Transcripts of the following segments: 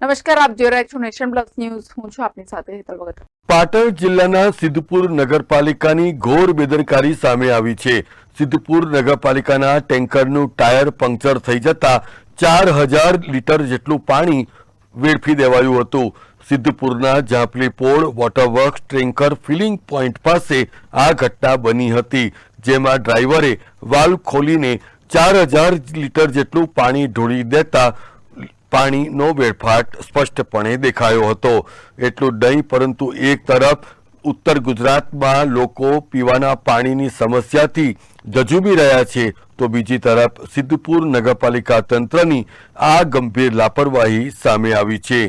નમસ્કાર, આપ જોઈ રહ્યા છો નેશન પ્લસ ન્યૂઝ. હું છું આપની સાથે હેતલ ભગત. પાટણ જિલ્લાના સિદ્ધપુર નગરપાલિકાની ઘોર બેદરકારી સામે આવી છે. સિદ્ધપુર નગરપાલિકાના ટેન્કરનું ટાયર પંક્ચર થઈ જતા ચાર હજાર લીટર જેટલું પાણી વેડફી દેવાયું હતું. સિદ્ધપુરના Jhampli Pol waterworks tanker filling point પાસે આ ઘટના બની હતી, જેમાં ડ્રાઈવરે વાલ્વ ખોલીને ચાર હજાર લીટર જેટલું પાણી ઢોળી દેતા પાણીનો વેડફાટ સ્પષ્ટપણે દેખાયો હતો. એટલું નહીં, પરંતુ એક તરફ ઉત્તર ગુજરાતમાં લોકો પીવાના પાણીની સમસ્યાથી જજુબી રહ્યા છે, તો બીજી તરફ સિદ્ધપુર નગરપાલિકા તંત્રની આ ગંભીર લાપરવાહી સામે આવી છે.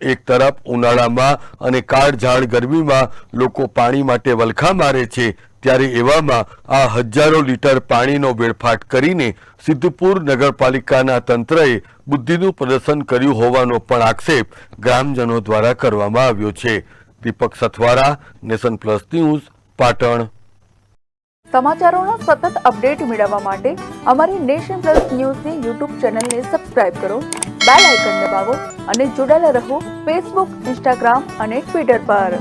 એક તરફ ઉનાળામાં અને કાળઝાળ ગરમીમાં લોકો પાણી માટે વલખા મારે છે ત્યારે એવામાં આ હજારો લીટર પાણીનો વેડફાટ કરીને સિદ્ધપુર નગરપાલિકાના તંત્રએ બુદ્ધિનું પ્રદર્શન કર્યું હોવાનો પણ આક્ષેપ ગ્રામજનો દ્વારા કરવામાં આવ્યો છે. Deepak Sathavara, nation plus news, Patan. સમાચારોનો સતત અપડેટ મેળવવા માટે અમારી નેશન પ્લસ ન્યૂઝની યુટ્યુબ ચેનલને સબસ્ક્રાઇબ કરો, બેલ આઇકન દબાવો અને જોડાયેલા રહો ફેસબુક, ઇન્સ્ટાગ્રામ અને ટ્વિટર પર.